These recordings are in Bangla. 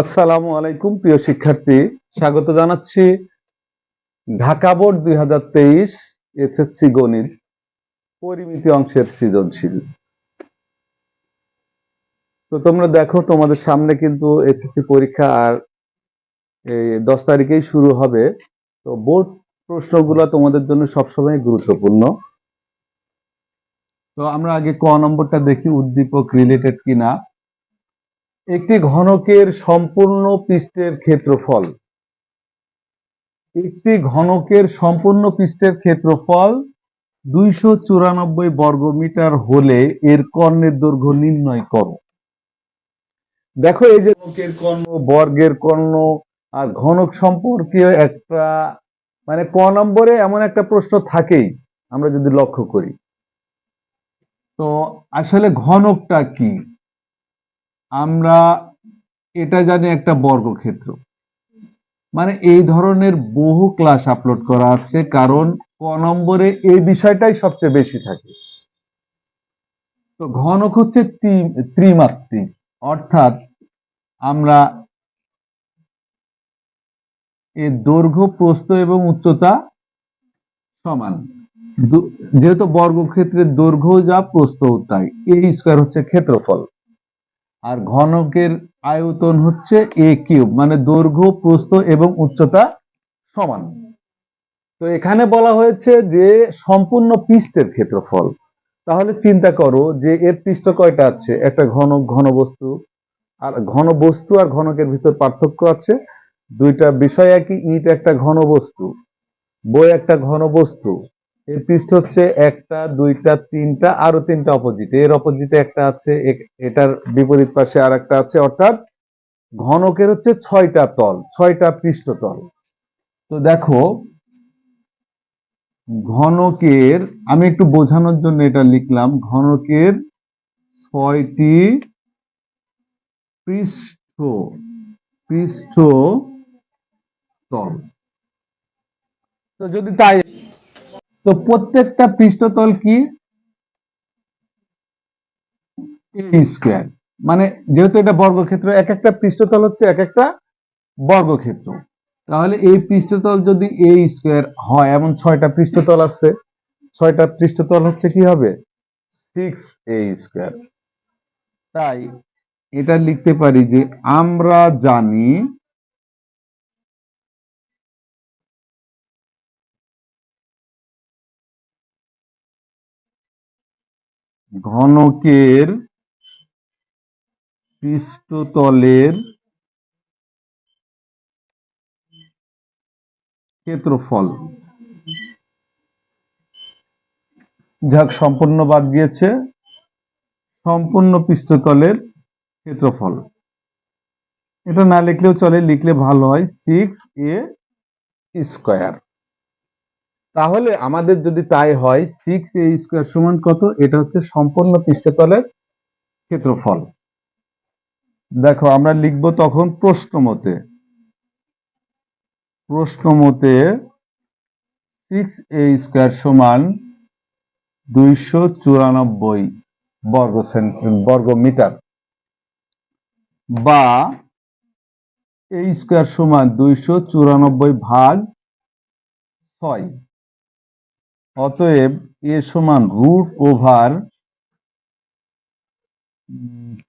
আসসালামু আলাইকুম, প্রিয় শিক্ষার্থী। স্বাগত জানাচ্ছি ঢাকা বোর্ড দুই হাজার তেইশ এসএসসি গণিত পরিমিতি অংশের সৃজনশীল। তো তোমরা দেখো, তোমাদের সামনে কিন্তু এসএসসি পরীক্ষা আর এই দশ তারিখেই শুরু হবে। তো বোর্ড প্রশ্নগুলো তোমাদের জন্য সবসময় গুরুত্বপূর্ণ। তো আমরা আগে ক নম্বরটা দেখি, উদ্দীপক রিলেটেড কিনা। একটি ঘনকের সম্পূর্ণ পৃষ্ঠের ক্ষেত্রফল। একটি ঘনকের সম্পূর্ণ পৃষ্ঠের ক্ষেত্রফল দুইশো চুরানব্বই বর্গমিটার হলে এর কর্ণের দৈর্ঘ্য নির্ণয় করো। দেখো এই যে ঘনকের কর্ণ, বর্গের কর্ণ আর ঘনক সম্পর্কে একটা মানে ক নম্বরে এমন একটা প্রশ্ন থাকেই, আমরা যদি লক্ষ্য করি। তো আসলে ঘনকটা কি? আমরা এটা জানি একটা বর্গক্ষেত্র। মানে এই ধরনের বহু ক্লাস আপলোড করা আছে, কারণ ক নম্বরে এই বিষয়টাই সবচেয়ে বেশি থাকে। তো ঘনক হচ্ছে ত্রি- ত্রিমাত্রিক। অর্থাৎ আমরা এর দৈর্ঘ্য, প্রস্থ এবং উচ্চতা সমান। যেহেতু বর্গক্ষেত্রের দৈর্ঘ্য যা প্রস্থ তাই। এই স্কোয়ার হচ্ছে ক্ষেত্রফল। আর ঘনকের আয়তন হচ্ছে এ কিউব মানে দৈর্ঘ্য, প্রস্থ এবং উচ্চতা সমান। তো এখানে বলা হয়েছে যে সম্পূর্ণ পৃষ্ঠের ক্ষেত্রফল। তাহলে চিন্তা করো যে এর পৃষ্ঠ কয়টা আছে? একটা ঘনক ঘনবস্তু আর ঘন বস্তু আর ঘনকের ভিতর পার্থক্য আছে। দুইটা বিষয় একই, ইট একটা ঘনবস্তু বই একটা ঘনবস্তু এর পৃষ্ঠ হচ্ছে একটা, দুইটা, তিনটা, আরও তিনটা অপোজিট এর অপোজিটে একটা আছে এটার বিপরীত পাশে আর একটা আছে, অর্থাৎ ঘনকের হচ্ছে ছয়টা তল, ছয়টা পৃষ্ঠতল তো দেখো, ঘনকের, আমি একটু বোঝানোর জন্য এটা লিখলাম, ঘনকের ছয়টি পৃষ্ঠ পৃষ্ঠ তল। তো যদি তাই তো প্রত্যেকটা পৃষ্ঠতল কি? স্কোয়ার মানে যেহেতু এটা বর্গক্ষেত্র এক একটা পৃষ্ঠতল হচ্ছে এক একটা বর্গক্ষেত্র। তাহলে এই পৃষ্ঠতল যদি এ স্কোয়ার হয়, এমন ছয়টা পৃষ্ঠতল আছে, ছয়টা পৃষ্ঠতল হচ্ছে কি হবে? সিক্স এ স্কোয়ার তাই এটা লিখতে পারি যে আমরা জানি ঘনকের পৃষ্ঠতলের ক্ষেত্রফল। যাক, সম্পূর্ণ বাদ গিয়েছে। সম্পূর্ণ পৃষ্ঠতলের ক্ষেত্রফল। এটা না লিখলেও চলে, লিখলে ভালো হয় সিক্স এ স্কোয়ার তাহলে আমাদের যদি তাই হয় সিক্স এ স্কোয়ার সমান কত? এটা হচ্ছে সম্পূর্ণ পৃষ্ঠতলের ক্ষেত্রফল। দেখো, আমরা লিখব তখন প্রশ্ন মতে। প্রশ্ন মতে সিক্স এ স্কোয়ার সমান দুইশো চুরানব্বই বর্গ বর্গ মিটার বা এ স্কোয়ার সমান দুইশো চুরানব্বই ভাগ ছয়। অতএব এ সমান রুট ওভার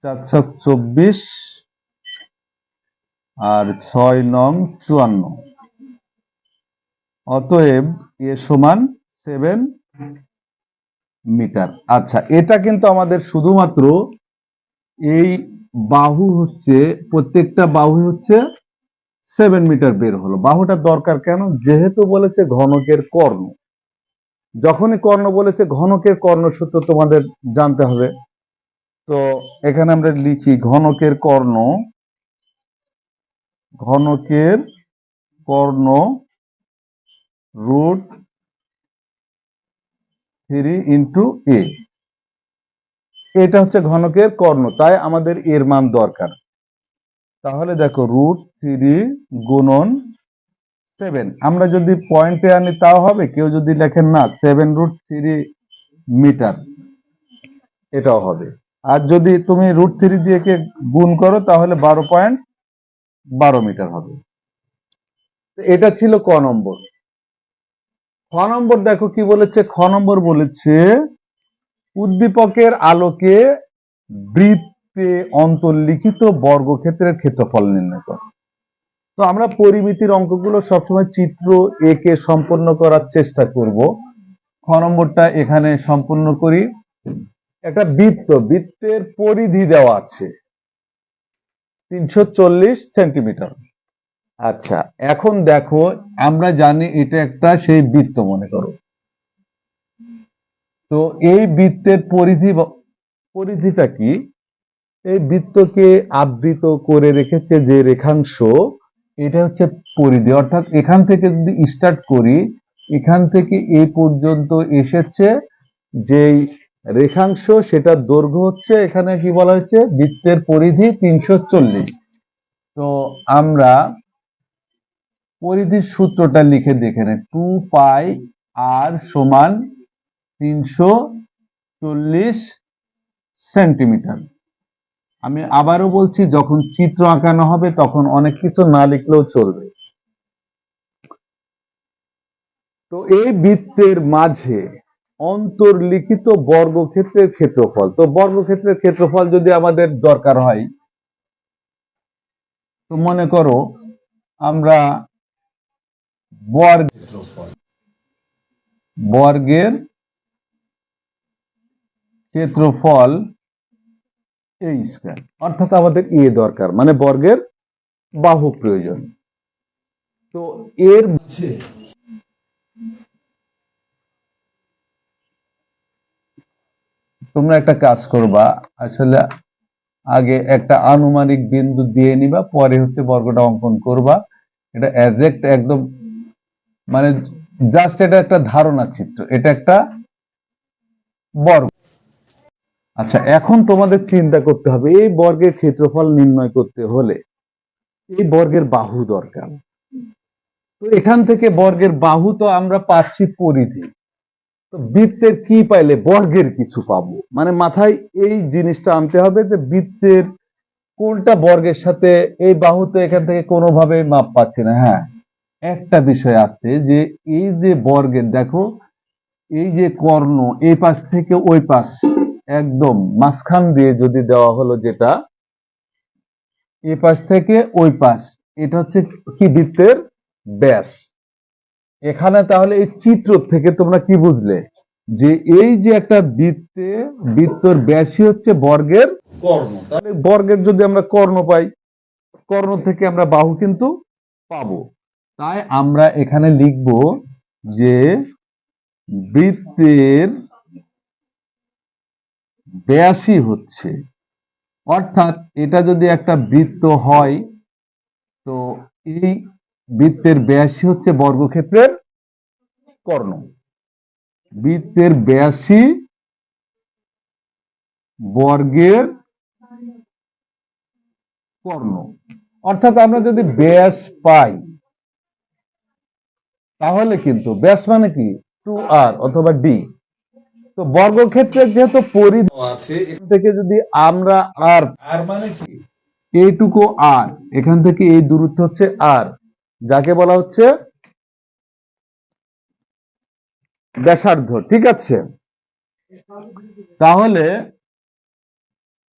চারশো চব্বিশ আর ছয় নং চুয়ান্ন। অতএব এ সমান সেভেন মিটার আচ্ছা এটা কিন্তু আমাদের শুধুমাত্র এই বাহু হচ্ছে, প্রত্যেকটা বাহু হচ্ছে সেভেন মিটার বের হলো। বাহুটা দরকার কেন? যেহেতু বলেছে ঘনকের কর্ণ। যখনই কর্ণ বলেছে, ঘনকের কর্ণসূত্র তোমাদের জানতে হবে। তো এখানে আমরা লিখি, ঘনকের কর্ণ ঘনকের কর্ণ রুট থ্রি ইন্টু এ এটা হচ্ছে ঘনকের কর্ণ, তাই আমাদের এর মান দরকার। তাহলে দেখো রুট থ্রি গুণন সেভেন আমরা যদি পয়েন্টে আনি, তাও হবে? কেউ যদি লেখেন না সেভেন রুট থ্রি মিটার এটাও হবে। আর যদি তুমি রুট থ্রি দিয়ে কে গুণ করো, তাহলে বারো পয়েন্ট বারো মিটার হবে। এটা ছিল ক নম্বর। খ নম্বর দেখো কি বলেছে? খ নম্বর বলেছে, উদ্দীপকের আলোকে বৃত্তে অন্তর্লিখিত বর্গক্ষেত্রের ক্ষেত্রফল নির্ণয় করো। তো আমরা পরিমিতির অঙ্কগুলো সবসময় চিত্র একে সম্পন্ন করার চেষ্টা করব। খ নম্বরটা এখানে সম্পূর্ণ করি। একটা বৃত্ত, বৃত্তের পরিধি দেওয়া আছে। তিনশো চল্লিশ সেন্টিমিটার। আচ্ছা এখন দেখো, আমরা জানি এটা একটা সেই বৃত্ত, মনে করো। তো এই বৃত্তের পরিধি পরিধিটা কি? এই বৃত্তকে আবৃত করে রেখেছে যে রেখাংশ এটা হচ্ছে পরিধি। অর্থাৎ এখান থেকে যদি স্টার্ট করি, এখান থেকে এই পর্যন্ত এসেছে যেই রেখাংশ, সেটার দৈর্ঘ্য হচ্ছে এখানে কি বলা হচ্ছে বৃত্তের পরিধি তিনশো চল্লিশ। তো আমরা পরিধির সূত্রটা লিখে দেখে নেই। টু পাই আর সমান তিনশো চল্লিশ সেন্টিমিটার। আমি আবারও বলছি, যখন চিত্র আঁকানো হবে, তখন অনেক কিছু না লিখলেও চলবে। তো এই বৃত্তের মাঝে অন্তর্লিখিত বর্গক্ষেত্রের ক্ষেত্রফল, তো বর্গক্ষেত্রের ক্ষেত্রফল যদি আমাদের দরকার হয়, তো মনে করো আমরা বর্গ ক্ষেত্রফল, বর্গের ক্ষেত্রফল এই স্কয়ার অর্থাৎ আমাদের এ দরকার মানে বর্গের বাহু প্রয়োজন। তো এর তোমরা একটা কাজ করবা, আসলে আগে একটা আনুমানিক বিন্দু দিয়ে নিবা, পরে হচ্ছে বর্গটা অঙ্কন করবা। এটা অ্যাজেক্ট একদম মানে জাস্ট এটা একটা ধারণা চিত্র, এটা একটা বর্গ। আচ্ছা এখন তোমাদের চিন্তা করতে হবে, এই বর্গের ক্ষেত্রফল নির্ণয় করতে হলে এই বর্গের বাহু দরকার। তো এখান থেকে বর্গের বাহু তো আমরা পাচ্ছি পরিধি। তো বৃত্তের কি পাইলে বর্গের কিছু পাবো? মানে মাথায় এই জিনিসটা আনতে হবে যে বৃত্তের কোনটা বর্গের সাথে এই বাহু তো এখান থেকে কোনোভাবে মাপ পাচ্ছি না। হ্যাঁ একটা বিষয় আছে যে এই যে বর্গের, দেখো, এই যে কর্ণ, এই পাশ থেকে ওই পাশ একদম মাঝখান দিয়ে যদি দেওয়া হলো যেটা এই পাশ থেকে ওই পাশ, এটা হচ্ছে কি বৃত্তের ব্যাস। এখানে তাহলে এই চিত্র থেকে তোমরা কি বুঝলে? যে এই যে একটা বৃত্তে, বৃত্তর ব্যাসই হচ্ছে বর্গের কর্ণ। তাহলে বর্গের যদি আমরা কর্ণ পাই, কর্ণ থেকে আমরা বাহু কিন্তু পাবো। তাই আমরা এখানে লিখব যে বৃত্তের ব্যাসই হচ্ছে। অর্থাৎ এটা যদি একটা বৃত্ত হয়, তো এই বৃত্তের ব্যাসই হচ্ছে বর্গক্ষেত্রের কর্ণ। বৃত্তের ব্যাসই বর্গের কর্ণ। অর্থাৎ আমরা যদি ব্যাস পাই, তাহলে কিন্তু, ব্যাস মানে কি? টু আর অথবা ডি। তো বর্গক্ষেত্রের যেহেতু পরিধি আছে এখান থেকে যদি আমরা আর আর মানে কি? এইটুকু আর এখান থেকে এই দূরত্ব হচ্ছে আর যাকে বলা হচ্ছে ব্যাসার্ধ ঠিক আছে? তাহলে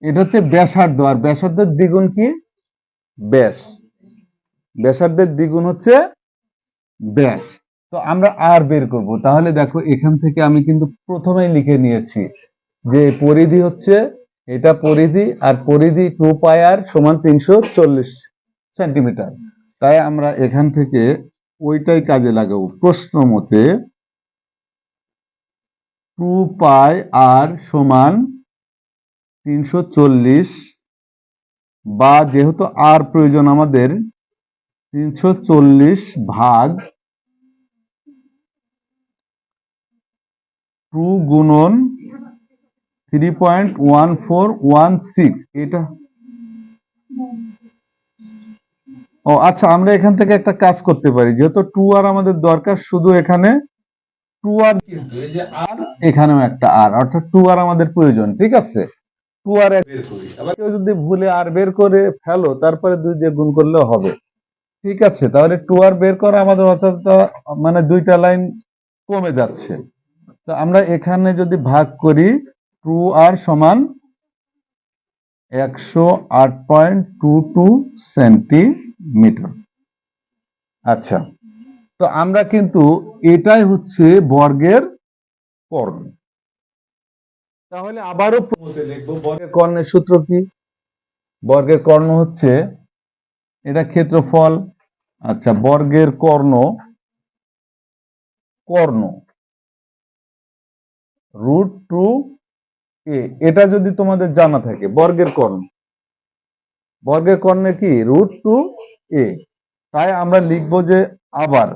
এটা হচ্ছে ব্যাসার্ধ আর ব্যাসার্ধের দ্বিগুণ কি? ব্যাস। ব্যাসার্ধের দ্বিগুণ হচ্ছে ব্যাস। তো আমরা আর বের করব। তাহলে দেখো, এখান থেকে আমি কিন্তু প্রথমেই লিখে নিয়েছি যে পরিধি হচ্ছে, এটা পরিধি আর পরিধি টু পাই আর সমান তিনশো চল্লিশ সেন্টিমিটার। তাই আমরা এখান থেকে ওইটাই কাজে লাগাবো। প্রশ্ন মতে টু পাই আর সমান তিনশো চল্লিশ বা যেহেতু আর প্রয়োজন আমাদের, তিনশো চল্লিশ ভাগ টু গুণন three point one four one six এটা। ও আচ্ছা আমরা এখান থেকে একটা কাজ করতে পারি। যেহেতু টু আর আমাদের দরকার শুধু এখানে টু আর কিন্তু এই যে আর এখানেও একটা আর অর্থাৎ টু আর আমাদের প্রয়োজন ঠিক আছে? টু আর বের করি। আবার কেউ যদি ভুলে আর বের করে ফেলো তারপরে দুই দিয়ে গুণ করলেও হবে। ঠিক আছে তাহলে টু আর বের করা আমাদের অর্থাৎ মানে দুইটা লাইন কমে যাচ্ছে। তো আমরা এখানে যদি ভাগ করি টু আর সমান একশো আট পয়েন্ট টু টু সেন্টিমিটার। আচ্ছা তো আমরা কিন্তু এটাই হচ্ছে বর্গের কর্ণ তাহলে আবারও লিখব বর্গের কর্ণের সূত্র কি? বর্গের কর্ণ হচ্ছে, এটা ক্ষেত্রফল। আচ্ছা বর্গের কর্ণ কর্ণ। রুট টু এ এটা যদি তোমাদের জানা থাকে, বর্গের কর্ণ বর্গের কর্ণে কি? রুট টু এ তাই আমরা লিখব যে আবার।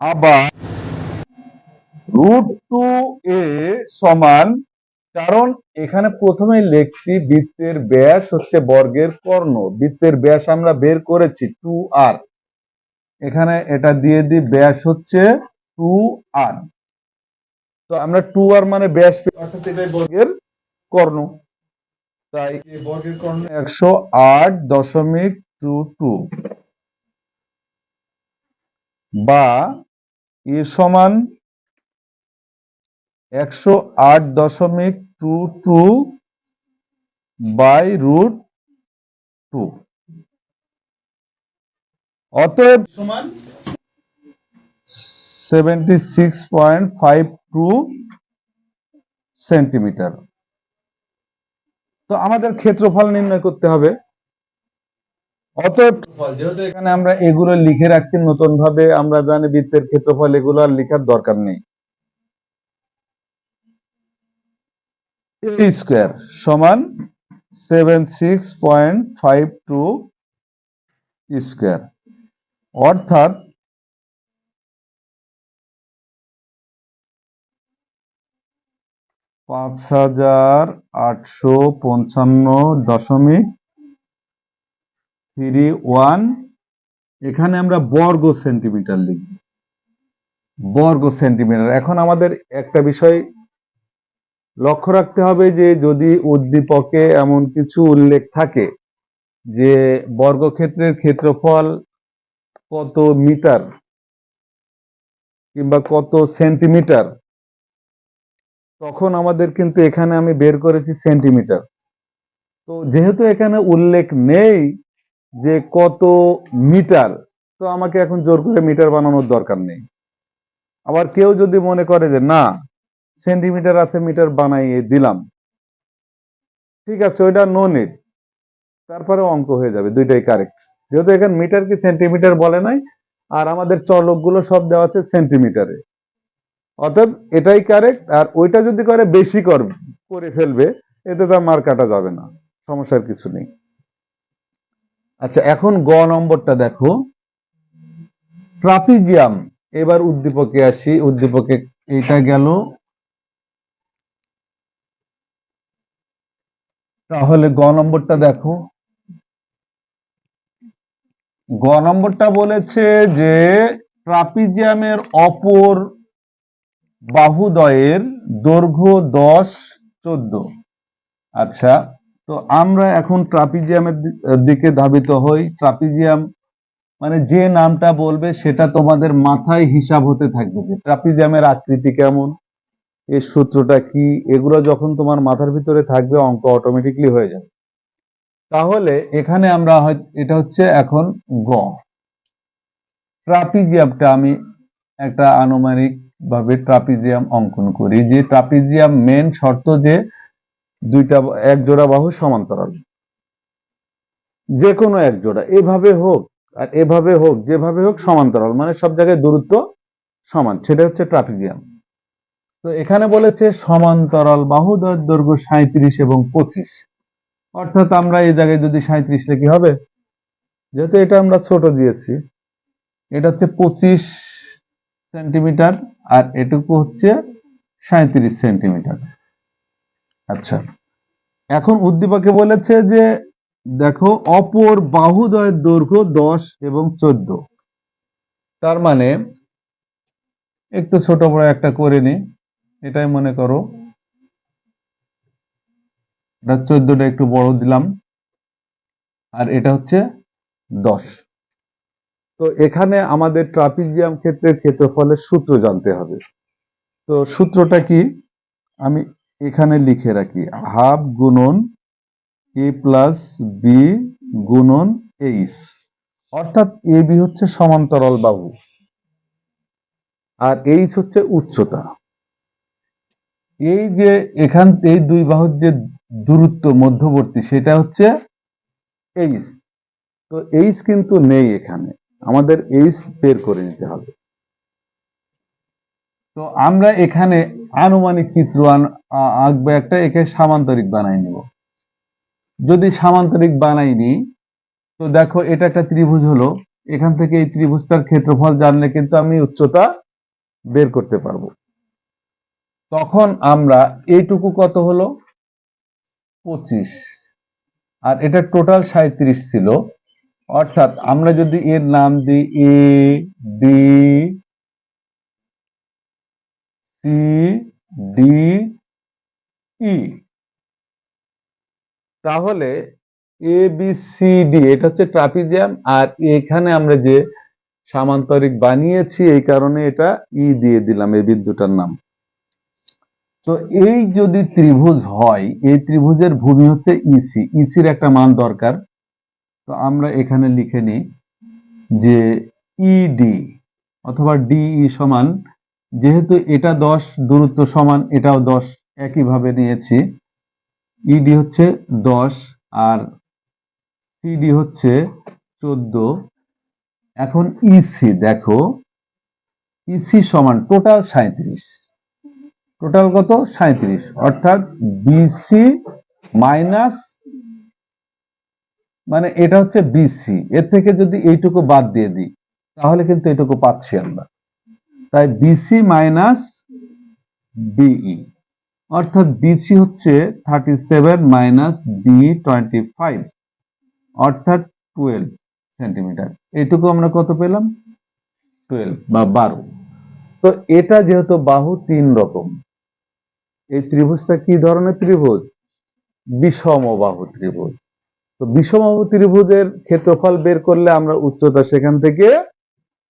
আবার রুট টু এ সমান, কারণ এখানে প্রথমে লিখছি বৃত্তের ব্যাস হচ্ছে বর্গের কর্ণ। বৃত্তের ব্যাস আমরা বের করেছি টু আর এখানে এটা দিয়ে দিই ব্যাস হচ্ছে টু আর তো আমরা টু আর মানে ব্যাস অর্থাৎ এটাই বর্গের কর্ণ। তাই এই বর্গের কর্ণ একশো আট দশমিক টু টু বা এ সমান একশো আট দশমিক two two by root two. অতএব সমান seventy six point five two centimetre. তো আমাদের ক্ষেত্রফল নির্ণয় করতে হবে। লিখে রাখছি ক্ষেত্রফল, এগুলো আর লেখার দরকার নেই। স্কোয়ার সমান seven six point five two square. অর্থাৎ পাঁচ হাজার আটশো পঞ্চান্ন দশমিক থ্রি ওয়ান। এখানে আমরা বর্গ সেন্টিমিটার লিখব। বর্গ সেন্টিমিটার। এখন আমাদের একটা বিষয় লক্ষ্য রাখতে হবে যে যদি উদ্দীপকে এমন কিছু উল্লেখ থাকে যে বর্গক্ষেত্রের ক্ষেত্রফল কত মিটার কিংবা কত সেন্টিমিটার তখন আমাদের কিন্তু এখানে আমি বের করেছি সেন্টিমিটার। তো যেহেতু এখানে উল্লেখ নেই যে কত মিটার, তো আমাকে এখন জোর করে মিটার বানানোর দরকার নেই। আবার কেউ যদি মনে করে যে, না, সেন্টিমিটার আছে, মিটার বানাইয়ে দিলাম। ঠিক আছে, ওইটা নো নিড তারপরে অঙ্ক হয়ে যাবে, দুইটাই কারেক্ট যেহেতু এখানে মিটার কি সেন্টিমিটার বলে নাই, আর আমাদের চলকগুলো সব দেওয়া আছে সেন্টিমিটারে। অতএব এটাই কারেক্ট আর ওইটা যদি করে বেশি কর, করে ফেলবে, এতে তো মার কাটা যাবে না, সমস্যার কিছু নেই। আচ্ছা এখন গ নম্বরটা দেখো। ট্রাপিজিয়াম, এবার উদ্দীপকে আসি, উদ্দীপকে এটা গেল। তাহলে গ নম্বরটা দেখো। গ নম্বরটা বলেছে যে, ট্রাপিজিয়ামের অপর বাহুদয়ের দৈর্ঘ্য দশ, চোদ্দ। আচ্ছা তো আমরা এখন ট্রাপিজিয়ামের দিকে ধাবিত হই। ট্রাপিজিয়াম মানে যে নামটা বলবে সেটা তোমাদের মাথায় হিসাব হতে থাকবে যে ট্রাপিজিয়ামের আকৃতি কেমন, এর সূত্রটা কি, এগুলো যখন তোমার মাথার ভিতরে থাকবে অঙ্ক অটোমেটিকলি হয়ে যাবে। তাহলে এখানে আমরা এটা হচ্ছে এখন গ। ট্রাপিজিয়ামটা আমি একটা আনুমানিক ভাবে ট্রাপিজিয়াম অঙ্কন করি। যে ট্রাপিজিয়াম মেন শর্ত যে দুইটা এক জোড়া বাহু সমান্তরাল। যে কোনো এক জোড়া এভাবে হোক আর এভাবে হোক, যেভাবে হোক সমান্তরাল মানে সব জায়গায় দূরত্ব সমান, সেটা হচ্ছে ট্রাপিজিয়াম। তো এখানে বলেছে সমান্তরাল বাহু দৈর্ঘ্য সাঁত্রিশ এবং পঁচিশ। অর্থাৎ আমরা এই জায়গায় যদি সাঁত্রিশ লিখি হবে, যেহেতু এটা আমরা ছোট দিয়েছি, এটা হচ্ছে পঁচিশ সেন্টিমিটার আর এটুকু হচ্ছে সাঁত্রিশ সেন্টিমিটার। আচ্ছা এখন উদ্দীপকে বলেছে যে, দেখো, অপর বাহুদয়ের দৈর্ঘ্য দশ এবং চোদ্দ। তার মানে একটু ছোট বড় একটা করে নি, এটাই মনে করো। চোদ্দটা একটু বড় দিলাম, আর এটা হচ্ছে দশ। তো এখানে আমাদের ট্রাপিজিয়াম ক্ষেত্রের ক্ষেত্রফলের সূত্র জানতে হবে। তো সূত্রটা কি? আমি এখানে লিখে রাখি, হাফ গুণন এ প্লাস বি গুণন এইচ। অর্থাৎ এ বি হচ্ছে সমান্তরাল বাহু, আর এইচ হচ্ছে উচ্চতা। এই যে এখান, এই দুই বাহুর যে দূরত্ব মধ্যবর্তী, সেটা হচ্ছে এইচ। তো এইচ কিন্তু নেই এখানে। আমাদের এইচ বের করে নিতে হবে। তো আমরা এখানে আনুমানিক চিত্র আঁকবো একটা, একে সামান্তরিক বানাই নিব। যদি সামান্তরিক বানাই নি, তো দেখো এটা একটা ত্রিভুজ হলো। এখান থেকে এই ত্রিভুজটার ক্ষেত্রফল জানলে কিন্তু আমি উচ্চতা বের করতে পারব। তখন আমরা এইটুকু কত হলো? পঁচিশ। আর এটা টোটাল সাঁত্রিশ ছিল। অর্থাৎ আমরা যদি এর নাম দিই A, B, C, D, E. তাহলে এ, বি, সি, ডি, এটা হচ্ছে ট্রাপিজিয়াম, আর এখানে আমরা যে সামান্তরিক বানিয়েছি, এই কারণে এটা ই দিয়ে দিলাম, এই বিন্দুটার নাম। তো এই যদি ত্রিভুজ হয়, এই ত্রিভুজের ভূমি হচ্ছে ইসি ইসির একটা মান দরকার। তো আমরা এখানে লিখে নিই যে ইডি অথবা ডিই সমান, যেহেতু এটা দশ, দূরত্ব সমান, এটাও দশ একইভাবে নিয়েছি। ইডি হচ্ছে দশ আর সিডি হচ্ছে চোদ্দ। এখন ইসি দেখো ইসি সমান টোটাল সাঁত্রিশ টোটাল কত? সাঁত্রিশ অর্থাৎ বিসি মাইনাস মানে এটা হচ্ছে বিসি এর থেকে যদি এইটুকু বাদ দিয়ে দিই, তাহলে কিন্তু এটুকু পাচ্ছি আমরা। তাই বিসি মাইনাস বিই অর্থাৎ বিসি হচ্ছে thirty seven minus B twenty five অর্থাৎ টুয়েলভ সেন্টিমিটার এইটুকু আমরা কত পেলাম? টুয়েলভ বা বারো। তো এটা যেহেতু বাহু তিন রকম, এই ত্রিভুজটা কি ধরনের ত্রিভুজ? বিষমবাহু ত্রিভুজ। তো বিষমবাহু ত্রিভুজের ক্ষেত্রফল বের করলে আমরা উচ্চতা সেখান থেকে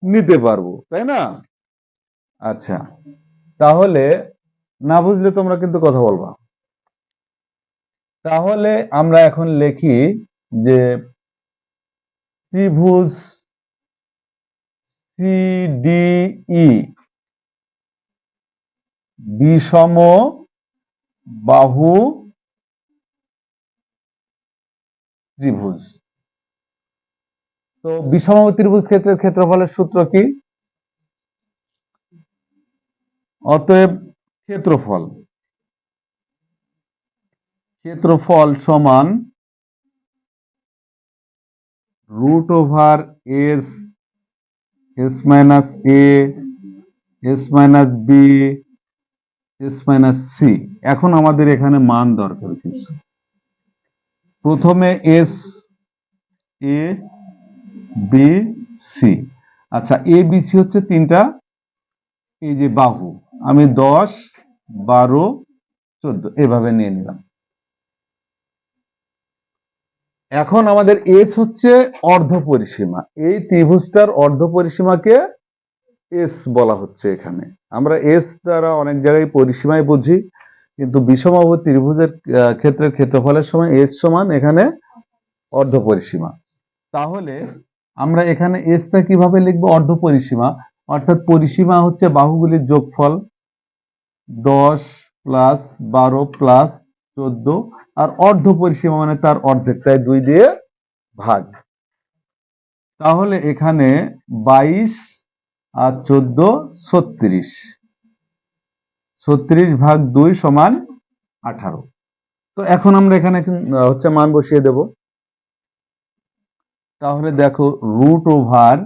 নিতে পারব, তাই না? আচ্ছা তাহলে না বুঝলে তোমরা কিন্তু কথা বলবা। তাহলে আমরা এখন লিখি যে ত্রিভুজ সিডিই বিষম বাহু ত্রিভুজ। তো বিষমবাহু ত্রিভুজ ক্ষেত্রের ক্ষেত্রফলের সূত্র কি? অতএব ক্ষেত্রফল। ক্ষেত্রফল সমান root over S S minus A, S minus B, S minus C. এখন আমাদের এখানে মান দরকার কিছু। প্রথমে এস এ বি সি আচ্ছা এ বি সি হচ্ছে তিনটা, এই যে বাহু। আমি দশ, বারো, চোদ্দ, এভাবে নিয়ে নিলাম। এখন আমাদের এস হচ্ছে অর্ধ পরিসীমা। এই ত্রিভুজটার অর্ধ পরিসীমাকে এস বলা হচ্ছে এখানে। আমরা এস দ্বারা অনেক জায়গায় পরিসীমায় বুঝি। কিন্তু বিষমবাহু ত্রিভুজের ক্ষেত্রে ক্ষেত্রফলের সময় এস সমান এখানে অর্ধ পরিসীমা তাহলে আমরা এখানে এসটা কীভাবে লিখব? অর্ধ পরিসীমা অর্থাৎ পরিসীমা হচ্ছে বাহুগুলির যোগফল দশ প্লাস বারো প্লাস চোদ্দ, আর অর্ধ পরিসীমা মানে তার অর্ধেক, তাই দুই দিয়ে ভাগ। তাহলে এখানে বাইশ আর চোদ্দ, ছত্রিশ। ছত্রিশ ভাগ দুই সমান আঠারো। তো এখন আমরা এখানে হচ্ছে মান বসিয়ে দেব। তাহলে দেখো রুট ওভার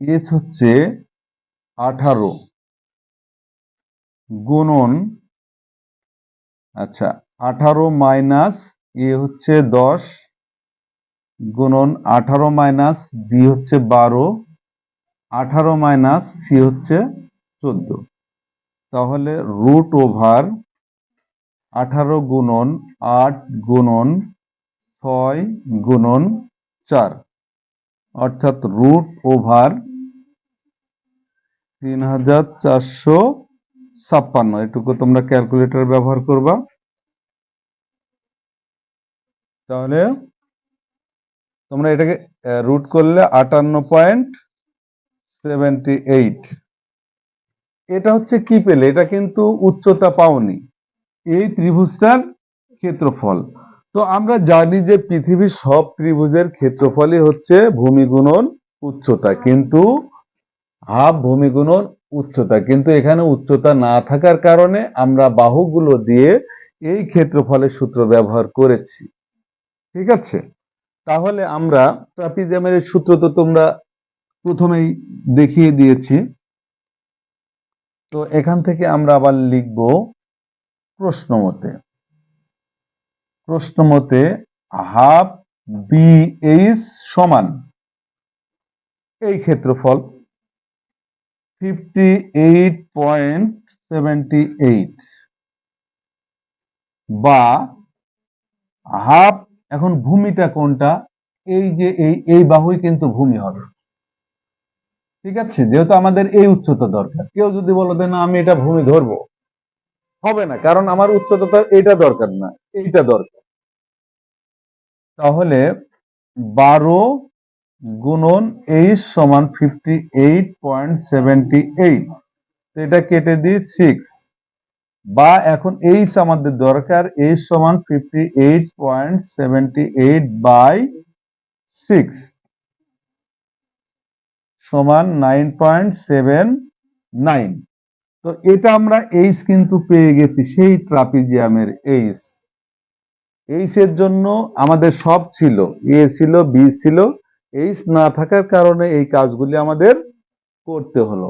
এইচ হচ্ছে আঠারো গুণন আচ্ছা আঠারো মাইনাস এ হচ্ছে দশ গুণন, আঠারো মাইনাস বি হচ্ছে বারো, আঠারো মাইনাস সি হচ্ছে চোদ্দ। তাহলে রুট ওভার আঠারো গুণন আট গুণন ছয় গুণন চার। অর্থাৎ রুট ওভার তিন হাজার চারশো ছাপ্পান্ন। এটুকু তোমরা ক্যালকুলেটর ব্যবহার করবা। তাহলে তোমরা এটাকে রুট করলে আটান্ন পয়েন্ট সেভেন্টি এইট এটা হচ্ছে কি পেলে? এটা কিন্তু উচ্চতা পাওনি। এই ত্রিভুজটার ক্ষেত্রফল। তো আমরা জানি যে পৃথিবীর সব ত্রিভুজের ক্ষেত্রফলই হচ্ছে ভূমি গুণন উচ্চতা। কিন্তু হাফ ভূমি গুণন উচ্চতা। কিন্তু এখানে উচ্চতা না থাকার কারণে আমরা বাহুগুলো দিয়ে এই ক্ষেত্রফলের সূত্র ব্যবহার করেছি। ঠিক আছে? তাহলে আমরা ট্রাপিজিয়ামের সূত্র তো তোমরা প্রথমেই দেখিয়ে দিয়েছি। তো এখান থেকে আমরা আবার লিখব প্রশ্ন মতে। প্রশ্ন মতে হাফ বি এইচ সমান। এই ক্ষেত্রফল fifty eight point seventy eight বা হাফ, এখন ভূমিটা কোনটা? এই যে এই এই বাহুই কিন্তু ভূমি হবে। ঠিক আছে? যেহেতু আমাদের এই উচ্চতা দরকার। কেউ যদি বলো যে, না, আমি এটা ভূমি ধরবো। হবে না, কারণ আমার উচ্চতা তো এইটা দরকার না, এইটা দরকার। তাহলে বারো গুণন এইচ সমান fifty eight point seventy eight এটা কেটে দিই সিক্স বা এখন এইচ আমাদের দরকার, এইচ সমান fifty eight point seventy eight by six সমান নাইন তো এটা আমরা এইচ কিন্তু পেয়ে গেছি সেই ট্রাপিজিয়ামের এইচ এইচ এর জন্য আমাদের সব ছিল এ ছিল বি ছিল। এইচ না থাকার কারণে এই কাজগুলি আমাদের করতে হলো।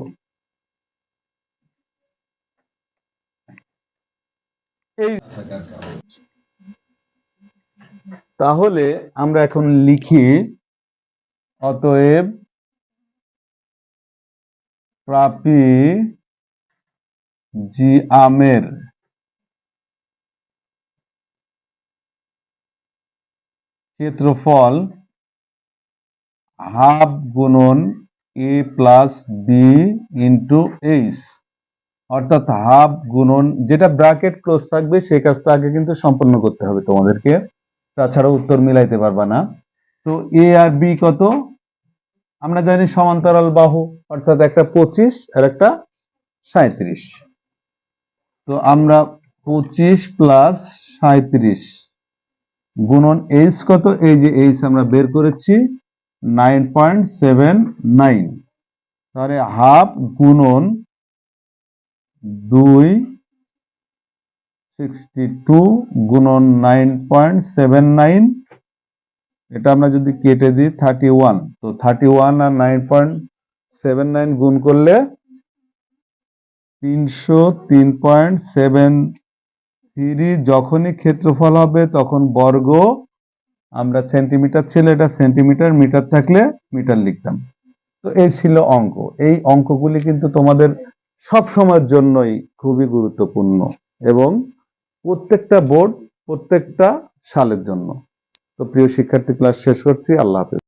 তাহলে আমরা এখন লিখি, অতএব প্রাপি জি আমের। ক্ষেত্রফল হাফ গুণন A plus B into H. অর্থাৎ হাফ গুণন, যেটা ব্র্যাকেট ক্লোজ থাকবে, সেই কাজটা আগে কিন্তু সম্পন্ন করতে হবে তোমাদেরকে। তাছাড়া উত্তর মিলাইতে পারবা না। তো এ আর বি কত? আমরা জানি সমান্তরাল বাহু, অর্থাৎ একটা পঁচিশ আর একটা সাঁত্রিশ তো আমরা পঁচিশ প্লাস সাঁত্রিশ গুণন এইচ কত? এই যে এইচ আমরা বের করেছি নাইন পয়েন্ট সেভেন নাইন তাহলে হাফ গুণন দুই সিক্সটি টু গুণন নাইন পয়েন্ট সেভেন নাইন এটা আমরা যদি কেটে দিই থার্টি ওয়ান তো থার্টি ওয়ান আর নাইন পয়েন্ট সেভেন নাইন গুণ করলে তিনশো তিন পয়েন্ট সেভেন থ্রি যখনই ক্ষেত্রফল হবে তখন বর্গ, আমরা সেন্টিমিটার ছিল এটা সেন্টিমিটার মিটার থাকলে মিটার লিখতাম। তো এই ছিল অঙ্ক। এই অঙ্কগুলি কিন্তু তোমাদের সব সময়ের জন্যই খুবই গুরুত্বপূর্ণ এবং প্রত্যেকটা বোর্ড প্রত্যেকটা সালের জন্য। তো প্রিয় শিক্ষার্থী ক্লাস শেষ করছি। আল্লাহ হাফেজ।